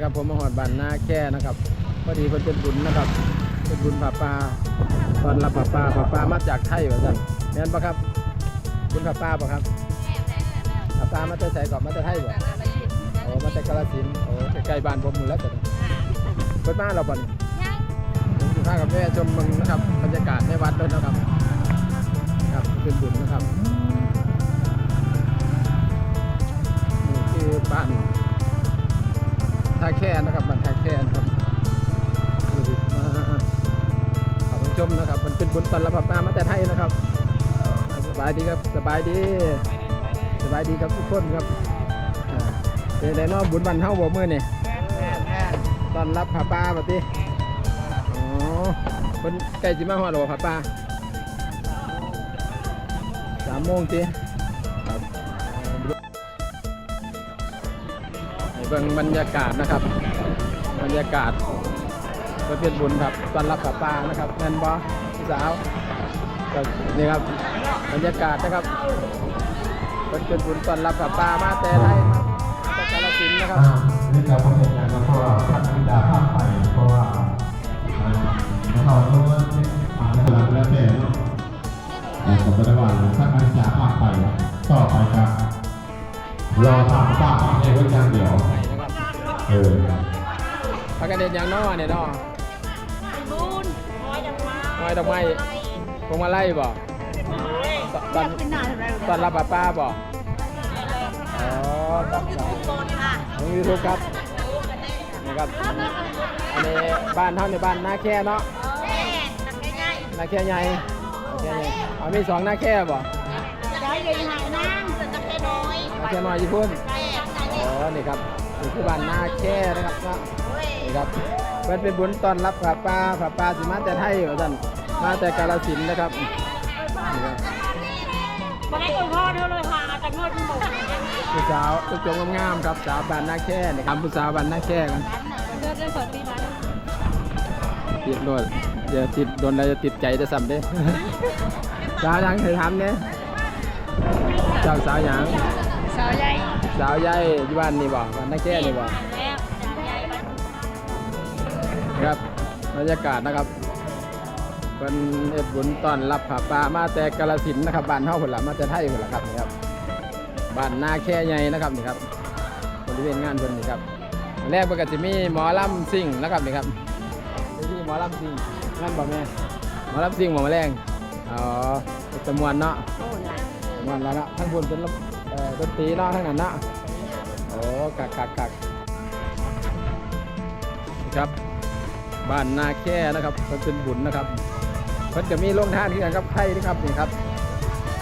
นะครับผมมาหอดบ้านนาแค่นะครับพอดีเพิ่นเป็นบุญนะครับ เป็นบุญผาป่าตอนรับผาป่าผาป่ามาจากไทยว่าซั่นแม่นปะครับบุญผาป่าปะครับผาป่ามาแต่ไสก่อนมาแต่ไทยบ่โอ้มาแต่กาฬสินโอ้ใกล้บ้านผมหมดแล้วจ้ะเพิ่นมาแล้วบ่นี่ผมสิพากับแม่ชมเมืองนะครับบรรยากาศในวัดด้วยนะครับครับเป็นบุญนะครับนี่คือบ้าน ท่าแค่นะครับบ้านท่าแค่นะครับดูดิมาขอบคุณชมนะครับ มันเป็นบุญตอนรับปลามาแต่ไทยนะครับ สบายดีครับสบายดี สบายดีครับทุกคนครับอ่าเป็นไดเนอบุญบันเฮาบ่เมื้อนี่ตอนรับผาปลาบัดนี้อ๋อเพิ่นใกล้สิมาฮอดแล้วผาปลาสามโมงติ เบิ่งบรรยากาศนะครับ บรรยากาศเพื่อเป็นบุญครับตอนรับผาปลานะครับแมนบ่พี่สาวก็นี่ครับบรรยากาศนะครับเป็นเป็นบุญตอนรับผาปลามาแต่ไรมาจากาฬสินนะครับนี่เราเป็นอย่างนั้นเพราะว่าพัฒนาภาคไปเพราะว่าเราต้องมาในหลังแล้วแต่เนาะแต่ผมไม่ได้ว่าถ้าการศึกษาภาคไปต่อไปครับรอทำป้าในวันอย่างเดียวนะครับ เออพักกันเด่นอย่างน้อเนี่ยน้อบุญคอยดังมาน้อยดอกไม้พวงมาไล่บ่ตอนเป็นหน้าอะไรตอนรับผาปลาบ่อ๋อครับครับโซนค่ะลงยูทูบครับนี่ครับอันนี้บ้านเท่าในบ้านนาแค่เนาะแม่ตักง่ายนาแค่ใหญ่นาแค่ใหญ่เอามีสองนาแค่บ่ๆย้ายใหญ่หายนั่งแต่ตักแค่น้อยนาแค่น้อยญี่ปุ่นแม่ตักอ๋อนี่ครับ นี่คือบ้านนาแค่นะครับนะนี่ครับเพิ่นเป็นบุญตอนรับผาป่าผาป่าสิมาแต่ไทยว่าซั่นมาแต่กาฬสินธุ์นะครับนี่ครับมาให้คุณพ่อเท่าเลยค่ะจากนวดคุณหมอผู้สาวผู้จงงามๆครับสาวบ้านนาแค่นี่ครับผู้สาวบ้านนาแค่กันเลือดได้สดดีนะติดโดนอย่าติดโดนอะไรจะติดใจจะซ้ำเด้สาวยังเคยทำเนี่ยเจ้าสาวยังสาวใหญ่ สาวใหญ่อยู่บ้านนี่บ่บ้านนาแค่นี่บ่ครับบรรยากาศนะครับเป็นเอ็ดบุญตอนรับผาป่ามาแต่กาลสินนะครับบ้านเฮาพุ่นละมาแต่ไทยพุ่นละครับนี่ครับบ้านนาแค่ใหญ่นะครับนี่ครับบริเวณงานเพิ่นนี่ครับแรกเพิ่นก็จะมีหมอลำซิ่งนะครับนี่ครับที่หมอลำซิ่งนั่นบ่แม่หมอลำซิ่งหมอแมลงอ๋อจำนวนเนาะจำนวนแล้วเนาะทั้งบนเป็นลำ เอ่อดนตรีเนาะทั้งนั้นเนาะโอ้กักกักกักนี่ครับ บ้านนาแค่นะครับเพิ่นเป็นบุญนะครับเพิ่นจะมีโรงทานที่กันครับไทยนะครับนี่ครับ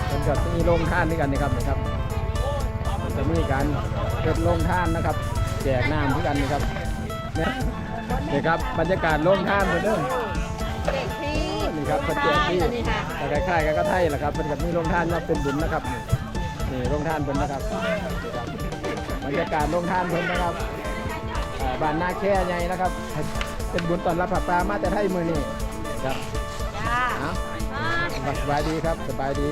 เพิ่นจะมีโรงทานที่กันนี่ครับนี่ครับเพิ่นจะมีการเกิดโรงทานนะครับ แจกน้ำที่กันนี่ครับเนี่ยนี่ครับบรรยากาศโรงทานเพิ่นเด้อเด็กพี่นี่ครับเพิ่นแจกที่แต่คล้ายๆกันก็ไทยแหละครับเพิ่นก็มีโรงทานว่าเป็นบุญนะครับ นี่นี่โรงทานเพิ่นนะครับนี่ครับบรรยากาศโรงทานเพิ่นนะครับอ่าบ้านนาแค่ใหญ่นะครับ เป็นบุญต้อนรับผาปลามาแต่ไทยมือนี่ครับจ้าเอาสบายดีครับสบายดี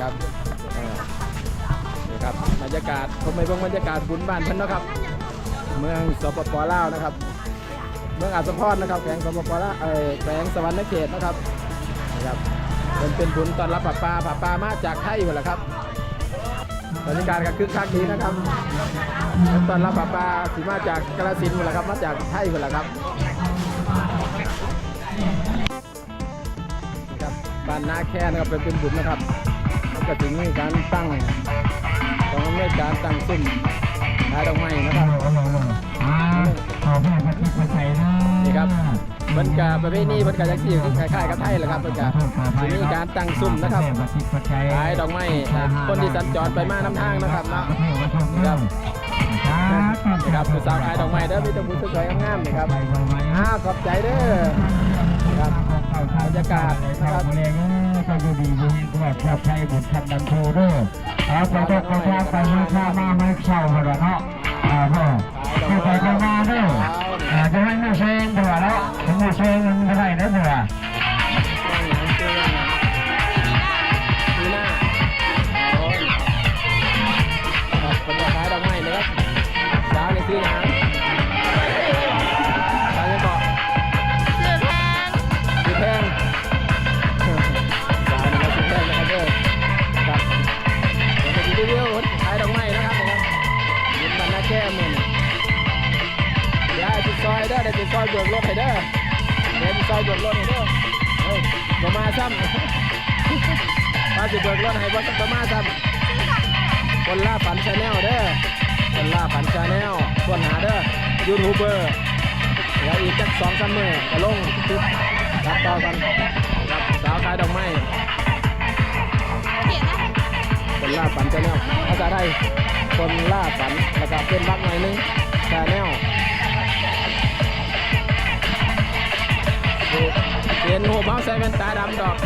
ครับเออนี่ครับบรรยากาศผมไปเบิ่งบรรยากาศบุญบ้านเพิ่นเนาะครับ เมืองสปปลาวนะครับ เมืองอาสมพรนะครับแขวงสปปลาวเออแขวงสวรรณเขตนะครับนี่ครับเป็นเป็นบุญต้อนรับผาปลาผาปลามาจากไทยหมดแหละครับ บรรยากาศก็คึกคักดีนะครับตอนรับผาปลาสีมาจากกาฬสินธุ์หมดแหละครับมาจากไทยหมดแหละครับครับบ้านนาแค่นะครับเป็นเป็นบุญนะครับแล้วก็ถึงมีการตั้งของอำนวยการตั้งซุ้มขายดอกไม้นะครับนี่ครับ มันกาประเภทนี้มันกาจักที่คล้ายๆกับไทยแหละครับมันกาจะมีการตั้งซุ้มนะครับขายดอกไม้คนที่สัญจรไปมาน้ำทางนะครับเนาะครับนี่ครับผู้สาวขายดอกไม้เด้อมีแต่ผู้สวยๆงามๆนี่ครับอ้าขอบใจเด้อครับบรรยากาศนะครับเองก็ดูดีดูตลอดชอบใช้บุญทำดันโทด้วยเอาไปตกกระชาไปมาข้ามาไม่เศร้ามาแล้วเนาะอ่าพ่อไม่ไปกันมาด้วย อาจะให้มือเซงตัวแล้วมือเซงมันเท่ไหร่นะตัวปีหน้าโอ้ยครับผมจะขายดอกไม้นะ เบิกรถให้เด้อเฮ้ยบ่มาซ้ำว่าสิเบิกรถให้บ่ต้องบ่มาซ้ำคนล่าฝันชาแนลเด้อคนล่าฝันชาแนลส่วนหาเด้อยูทูบเบอร์เดี๋ยวอีกจักสองสามมือก็ลงคลิปรับต่อกันรับสาวขายดอกไม้คนล่าฝันชาแนลภาษาไทยคนล่าฝันแล้วก็เป็นบักหน่อยนึงชาแนล เห็นหูเมาใส่แว่นตาดำดอก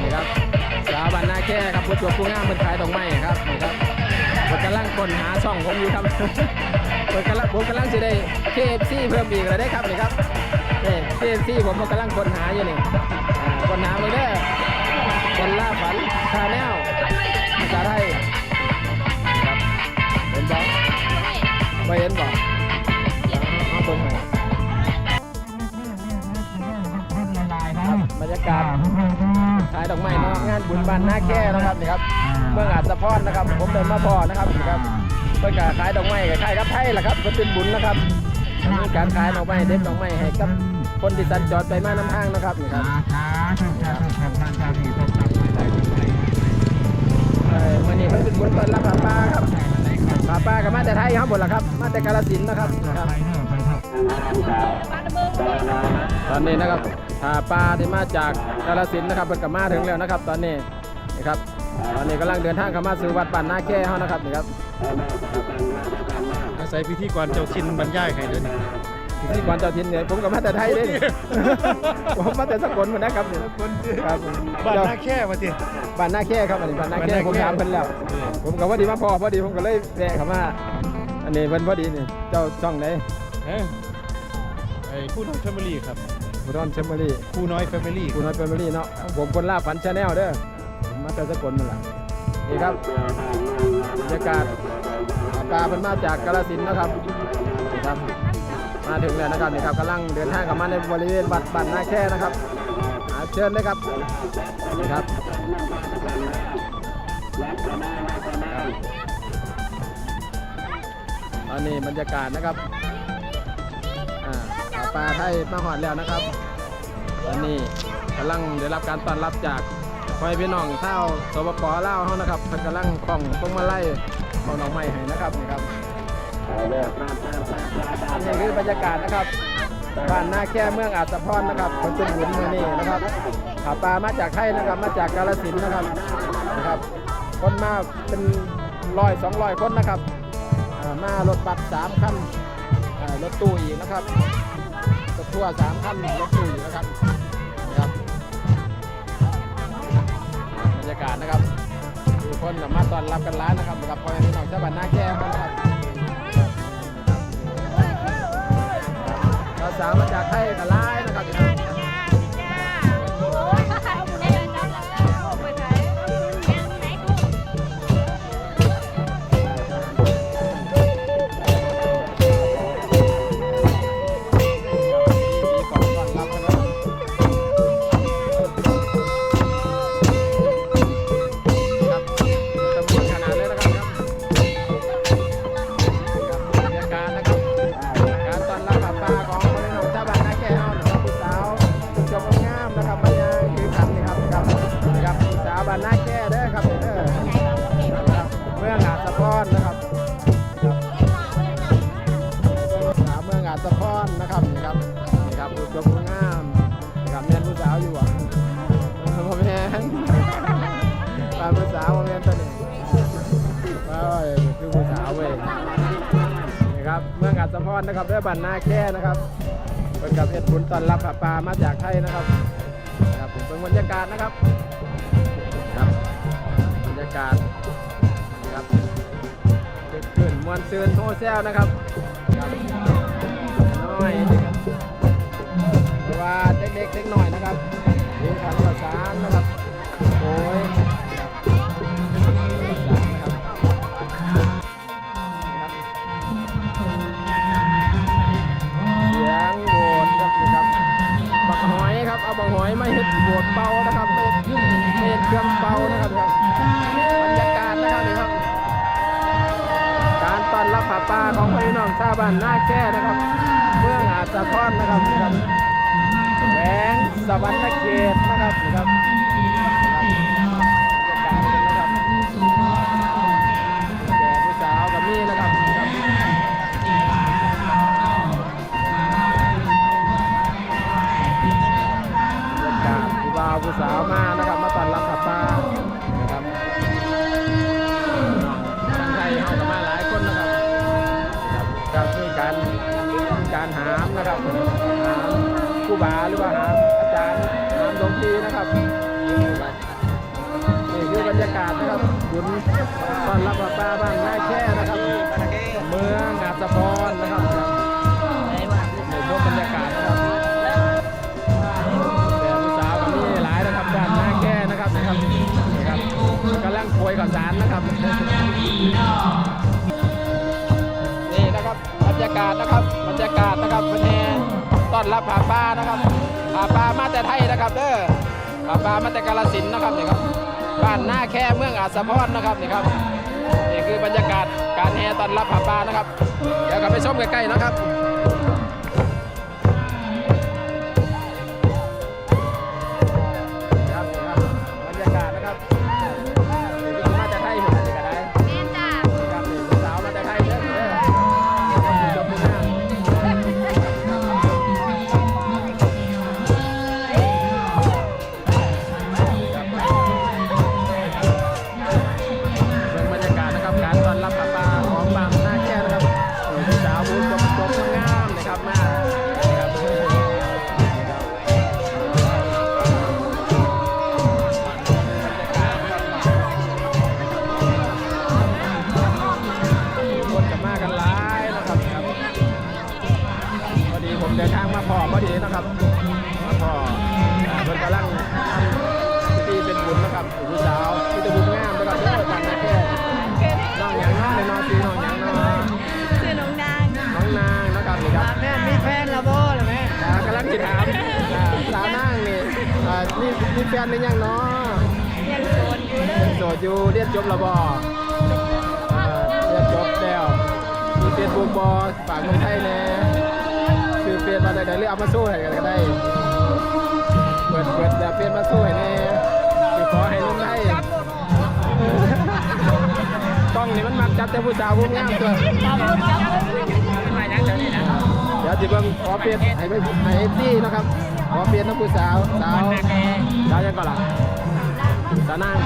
นี่ครับสาวบ้านนาแค่ครับผู้จบผู้งามเป็นขายดอกไม้ครับนี่ครับผมกำลังคนหาช่องผมอยู่ครับผมกำลังผมกำลังจะได้ KFC เพิ่มอีกแล้วได้ครับนี่ครับนี่ KFC ผมกำลังคนหาอยู่นี่คนหามาเด้อคนล่าฝันชาแนลภาษาไทยครับเห็นบอกไม่เห็นบอกเอาเบิ่งให้ บบรรยากาศขายดอกไม้เนาะงานบุญบานหน้าแก้นะครับนี่ครับเมืองอาจสะพอนนะครับ ผมเดินมาพอนะครับนี่ครับเพื่อการขายดอกไม้กับขายกับไทยแหละครับก็เป็นบุญนะครับมีการขายดอกไม้เด็ดดอกไม้ให้กับคนที่สัญจรไปมาน้ำทางนะครับนี่ครับเอ่อวันนี้มันเป็นบุญเปิดรับผาป้าครับผาป้ากับมาแต่ไทยครับหมดละครับ มาแต่กาลสินธุ์นะครับครับตอนนี้นะครับ ผาป้าที่มาจากกาลสินธุ์นะครับเป็นกับมาถึงแล้วนะครับ ตอนนี้นี่ครับตอนนี้กำลังเดินทางเข้ามาสู่วัดป่านนาแก้เฮานะครับนี่ครับอาศัยพิธีกรเจ้าชินบรรยายให้เด้อนี่ที่ก่อนเจ้าทินเนี่ยผมกับมาแต่ไทยเด้นี่ผมมาแต่สกลเหมือนนะครับนี่ครับผมบ้านเจ้นาแค่มาทีบ้านนาแค่ครับอันนี้บ้านนาแค่บ้านนาแค่ผมถามเพิ่นแล้ว ผมกับว่าดีมาพอพอดีผมก็เลยแวะเข้ามาอันนี้เพิ่นพอดีนี่เจ้าช่องไหนเอ้ยไอ้ผู้น้อยแฟมิลี่ครับ อุดรเชมเบอรี่ผู้น้อยแฟมิลี่กูน้อยแฟมิลี่เนาะผมคนล่าฝันชาแนลเด้อผมมาแต่สกลนั่นแหละนี่ครับบรรยากาศปลาเป็นมาจากกาฬสินธุ์นะครับนี่ครับ มาถึงแล้วนะครับนี่ครับกำลังเดินทางกลับมาในบริเวณวัดบ้านนาแค่นะครับอาเชิญเลยครับนี่ครับตอนนี้บรรยากาศนะครับอ่าหา ปลาไทยมาหอดแล้วนะครับตอนนี้กำลังได้รับการต้อนรับจากพ่อพี่น้องชาวสปปลาเขานะครับเพิ่นกำลังคล้องพวงมาลัยของน้องไม้ให้นะครับนี่ครับนี่คือบรรยากาศนะครับบ้านนาแค่เมืองอาจสะพรนะครับคนเป็นบุญมือนี่นะครับขาปลามาจากไทยนะครับมาจากกาฬสินนะครับนะครับ คนมาเป็นร้อยสองร้อยคนนะครับมารถบัสสามคันรถตู้อีกนะครับ ทัวร์สามคันรถตู้อยู่นะครับนะครับบรรยากาศนะครับทุกคนสามารถต้อนรับกันร้านนะครับกับพ่อแม่พี่น้องชาวบ้านนาแก้วนะครับเราสามาจากไทยกับร้ายนะครับ อ้ยคือผู้สาวเว้ยนี่ครับเมืองอัศพรนะครับด้วยบันนาแค่นะครับเป็นกับเอ็ดบุญตอนรับปลามาจากไทยนะครับนะครับผมเป็นบรรยากาศนะครับครับบรรยากาศนะครับเกิดขึ้นมวนซืนโฮเซลนะครับครับน้อยนะครับเพราะว่าเด็กๆเล็กหน่อยนะครับเรียนการภาษานนะครับโอ้ย บ้านนาแก้นะครับเมืองอาจสะพอนนะครับนี่ครับแหวงสวรรค์เขตนะครับนี่ครับนะครับบรรยากาศเป็นะครับแก่ผู้สาวกับนี่น หามครูบาหรือว่าหามอาจารย์หามหลวงพี่นะครับนี่คือบรรยากาศนะครับบุญต้อนรับป้าบ้านนาแค่นะครับ เมืองอาสะพรนะครับในช่วงบรรยากาศนะครับแต่ผู้สาวกับนี่หลายนะครับด้านหน้าแก่นะครับนะครับนะครับกำลังป่วยข่าวสารนะครับ รับรรยากาศนะครับบรรยากาศนะครับเป็นแห่ต้อนรับผาป้านะครับผาป้ามาแต่ไทยนะครับเด้อผาป้ามาแต่กาลสินนะครับนี่ครับบ้านหน้าแค่เมืองอาสะพรนะครับนี่ครับนี่คือบรรยากาศการแห่ต้อนรับผาป้านะครับเดี๋ยวกลับไปชมใกล้ๆนะครับ นะครับมาพออ่าเพิ่นกำลังทำพิธีเป็นบุญนะครับผู้สาวที่จะบุญงามนะครับเด้อบ้านนาแค่น้องหยังน้องเลยน้องซีน้องหยังน้องชื่อน้องนางน้องนางนะครับนี่ครับแม่มีแฟนแล้วบ่ล่ะแม่อ่ากำลังติดถามอ่าสาวนางนี่อ่านี่มีแฟนหรือยังเนาะยังโสดอยู่เลยยังโสดอยู่เรียนจบแล้วบ่อ่าเรียนจบแล้วมีเฟซบุ๊กบ่ฝากเมืองไทยแน่ คือเฟซมาได้ๆหรือเอามาสู้ให้กันก็ได้ เปิดเปิดแบบเฟซมาสู้ให้แน่สิขอให้นุ่มได้กล้องนี่มันมักจับแต่ผู้สาวผู้งามตัวจับมือจับมือมายังเดี๋ยวจิเบิ่งขอเปลี่ยนให้ไปให้ที่นะครับ ขอเปลี่ยนน้ำผู้สาวสาวสาวยังก่อนล่ะสาวนาง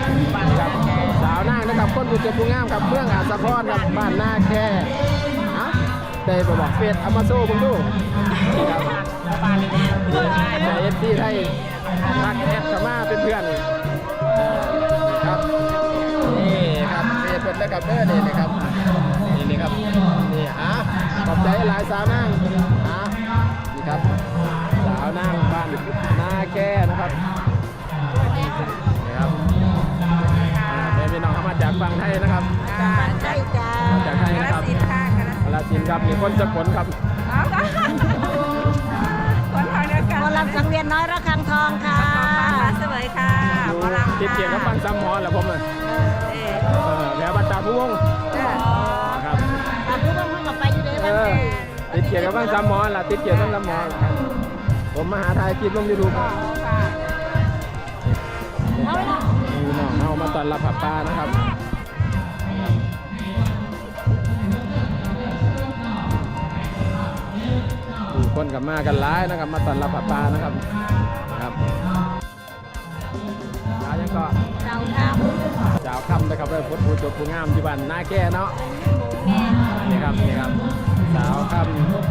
ครับสาวนางนะครับคนผู้เจ็บผู้งามครับเมืองอาสะพรครับบ้านนาแค่ฮะได้ไปบอกเฟซเอามาโซ่เบิ่งดูนี่ครับแต่ เอฟซีไทยทักแอดเข้ามาเป็นเพื่อนครับนี่ครับเฟซเปิดแล้วครับเด้อนี่นี่ครับนี่นี่ครับนี่อะขอบใจหลายสาวนางอะนี่ครับสาวนางบ้านนาแก่นะครับนี่ครับอ่าเป็นพี่น้องเข้ามาจากฝั่งไทยนะครับจาใช่จ้ามาจกไทยนะครับสินค้ากันนะกาลสินครับมีคนสกลครับ เดียวกันหมอลำสังเวียนน้อยระฆังทองค่ะมาเสวยค่ะหมอลำติดเกียงกับฟังซ้ำหมอแหละผมอะเอ๊ะเออแล้วบัตรตาผู้วงจ้านะครับตามทุกคนมันก็ไปอยู่ในเอวันอติดเกียงกับฟังซ้ำหมอล่ะติดเกียงกับซ้ำหมอครับผมมาหาถ่ายคลิปลงยูทูบค่ะเอาละพี่น้องเอามาต้อนรับผับปลานะครับ คนกับมากันหลายนะครับ มาต้อนรับผับปลานะครับนะครับสาวยังก็เจ้าทสาวคำนะครับเริ่มพุทธผู้จบผู้งามที่บ้านนาแก่เนาะนี่ครับนี่ครับสาวค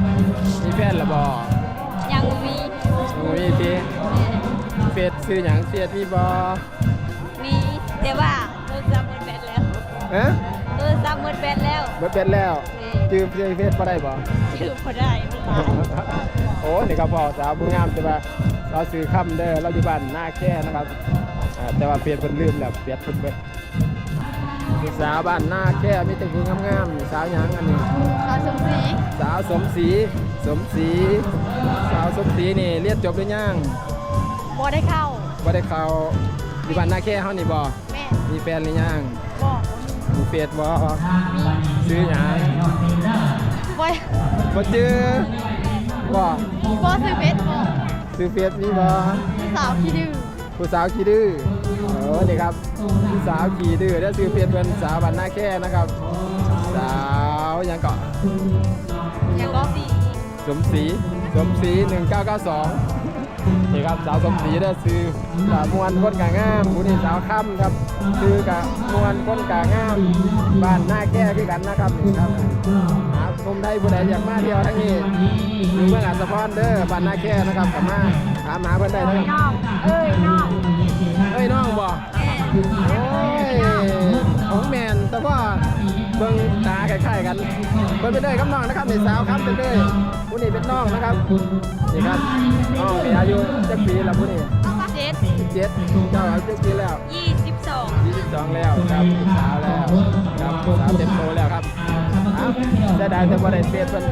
ำมีแฟนหรือบ่ำยังมียังมีทีเฟซซื้อหยังเฟียดมีบ่มีแต่ว่าโทรศัพท์หมดแบตแล้วเอ๊ะโทรศัพท์หมดแบตแล้วเบิดเป็นแล้วจื้อเฟซเฟซบ่ได้บ่ชื่อพอได้มันตาย โอ้นี่ครับพ่อสาวผู้งามแต่ว่าเราซื้อคำเด้อเราอยู่บ้านนาแก่นะครับอ่าแต่ว่าเปลี่ยนเพิ่นลืมแล้วเปลี่ยนเพิ่นเบิดลูกสาวบ้านนาแก่มีแต่ผู้งามๆสาวหยังอันนี้ขอสมศรีสาวสมศรีสมศรีสาวสมศรีนี่เรียนจบหรือยังบ่ได้เข้าบ่ได้เข้าอยู่บ้านนาแค่เฮานี่บ่แม่มีแฟนหรือยังบอกมีเฟซบ่ซื้อหยัง บ่บ่จื้อบ่บ่ซื้อเฟซบอกซื้อเฟซมีบ่สาวขี้ดื้อผู้สาวขี้ดื้อโอ้นี่ครับผู้สาวขี้ดื้อได้ซื้อเฟซเป็นสาวบ้านนาแค่นะครับ สาวหยังเกาะยังก็สีสมศรีสมศรี1992 นี่ครับสาวสมศรีได้ซื้อสาวมวนก้นกางามผู้นี่สาวค่ำครับซื้อกับมวนก้นกางามบ้านหน้าแก้คือกันนะครับนี่ครับหาชมได้ผู้ใดอยากมาเที่ยวทั้งนี้อยู่เมืองอัศพรเด้อบ้านหน้าแก้นะครับกลับมาถามหาเพิ่นได้นะน้องเอ้ยน้องเอ้ยน้องบ่โอ้ยของแมนแต่ว่า เบิ่งตาคล้ายๆกันเพิ่นเป็นเด้อกับน้องนะครับนี่สาวครับเป็นเด้อผู้นี้เป็นน้องนะครับนี่ครับน้องมีอายุจักปีแล้วผู้นี้เจ็ดเจ็ดเจ้าอายุจักปีแล้วยี่สิบสอง22แล้วครับเป็นสาวแล้วครับสาวเต็มโตแล้วครับเอาได้ได้แต่บ่ได้เฟซเพิ่น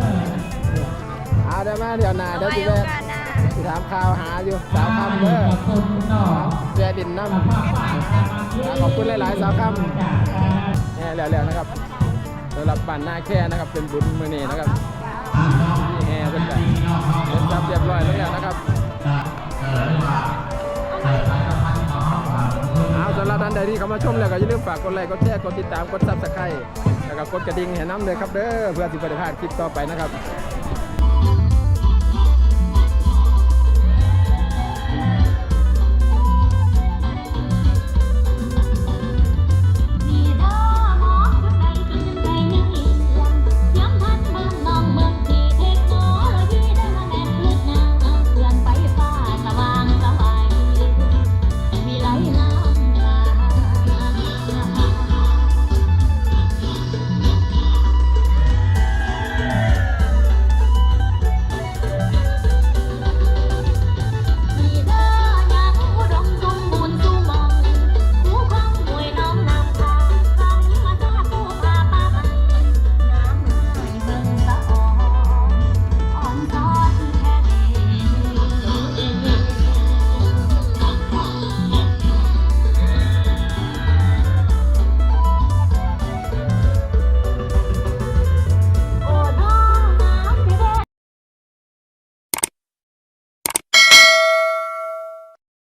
เอาได้มาเดี๋ยวหน้าเดี๋ยวไว้สิโอแวะกาสหน้าสิถามข่าวหาอยู่สาวคำเด้อเสียดินน้ำขอบคุณหลายๆสาวคำแน่แล้วๆนะครับ สำหรับบ้านนาแค่นะครับเป็นบุญมือนี้นะครับที่แห่เป็นแบบเป็นจับเรียบร้อยแล้วนะครับเอาสำหรับท่านใดที่เข้ามาชมแล้วก็อย่าลืมฝากกดไลค์กดแชร์กดติดตามกดซับสไครต์แล้วก็กดกระดิ่งแห่น้ำเลยครับเด้อเพื่อสิบปฏิภาณคลิปต่อไปนะครับ